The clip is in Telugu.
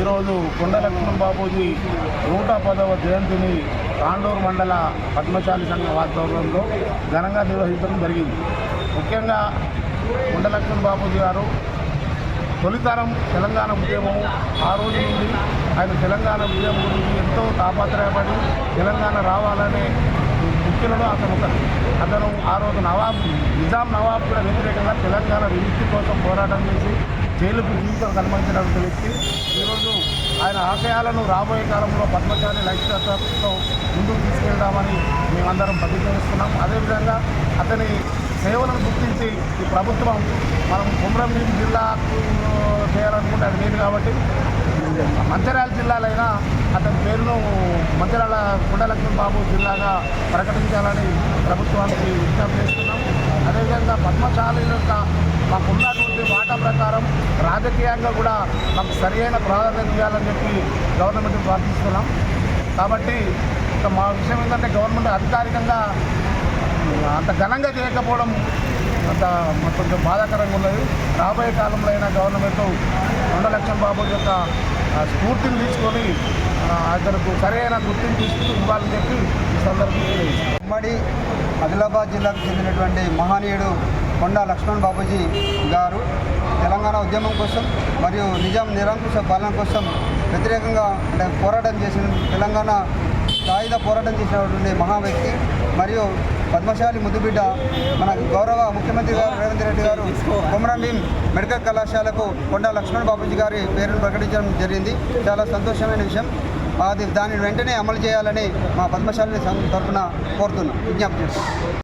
ఈరోజు కొండలక్ష్మణ బాబుజీ నూట పదవ జయంతిని తాండూరు మండల పద్మశాలి సంఘ వాతావరణంలో ఘనంగా నిర్వహించడం జరిగింది. ముఖ్యంగా కొండలక్ష్మణ బాబుజీ గారు తొలితరం తెలంగాణ ఉద్యమం ఆ రోజు నుండి ఆయన తెలంగాణ ఉద్యమం గురించి ఎంతో తాపత్రయపడి తెలంగాణ రావాలనే ముఖ్యులలో అతను అతను ఆ రోజు నవాబ్ నిజాం నవాబ్ కూడా వ్యతిరేకంగా తెలంగాణ విముక్తి కోసం పోరాటం చేసి జైలుకు జీవితం కనుమరించినటువంటి వ్యక్తి. ఈరోజు ఆయన ఆశయాలను రాబోయే కాలంలో పద్మశాలి లక్ష్యతో ముందుకు తీసుకెళ్దామని మేమందరం ప్రతిజ్ఞిస్తున్నాం అదేవిధంగా అతని సేవలను గుర్తించి ఈ ప్రభుత్వం మనం కుమ్రంభీం జిల్లాకు చేయాలనుకుంటే అది లేదు కాబట్టి మంచిర్యాల జిల్లాలైనా అతని పేరును మంచిర్యాల కొండలక్ష్మణ్ బాబు జిల్లాగా ప్రకటించాలని ప్రభుత్వానికి విజ్ఞప్తి చేస్తున్నాం. అదేవిధంగా పద్మశాలి యొక్క మాకున్నటువంటి వాటా ప్రకారం రాజకీయంగా కూడా మాకు సరియైన ప్రాధాన్యత ఇవ్వాలని చెప్పి గవర్నమెంట్కి ప్రార్థిస్తున్నాం. కాబట్టి ఇక మా విషయం ఏంటంటే గవర్నమెంట్ అధికారికంగా అంత ఘనంగా చేయకపోవడం అంత కొంచెం బాధాకరంగా ఉన్నది. రాబోయే కాలంలో అయినా గవర్నమెంట్ రెండు లక్షల బాబు యొక్క స్ఫూర్తిని తీసుకొని అతనికి సరైన గుర్తింపు తీసుకుని ఇవ్వాలని చెప్పి ఈ సందర్భంగా ఉమ్మడి ఆదిలాబాద్ జిల్లాకు చెందినటువంటి మహనీయుడు కొండా లక్ష్మణ్ బాబుజీ గారు తెలంగాణ ఉద్యమం కోసం మరియు నిజాం నిరంకుశ పాలన కోసం వ్యతిరేకంగా అంటే పోరాటం చేసిన తెలంగాణ సాయుధ పోరాటం చేసినటువంటి మహా వ్యక్తి మరియు పద్మశాలి ముద్దుబిడ్డ మన గౌరవ ముఖ్యమంత్రి గారు రేవంత్ రెడ్డి గారు కొమరంభీం మెడికల్ కళాశాలకు కొండా లక్ష్మణ్ బాబుజీ గారి పేరును ప్రకటించడం జరిగింది. చాలా సంతోషమైన విషయం. అది దానిని వెంటనే అమలు చేయాలని మా పద్మశాలిని తరఫున కోరుతున్నాం. విజ్ఞప్తి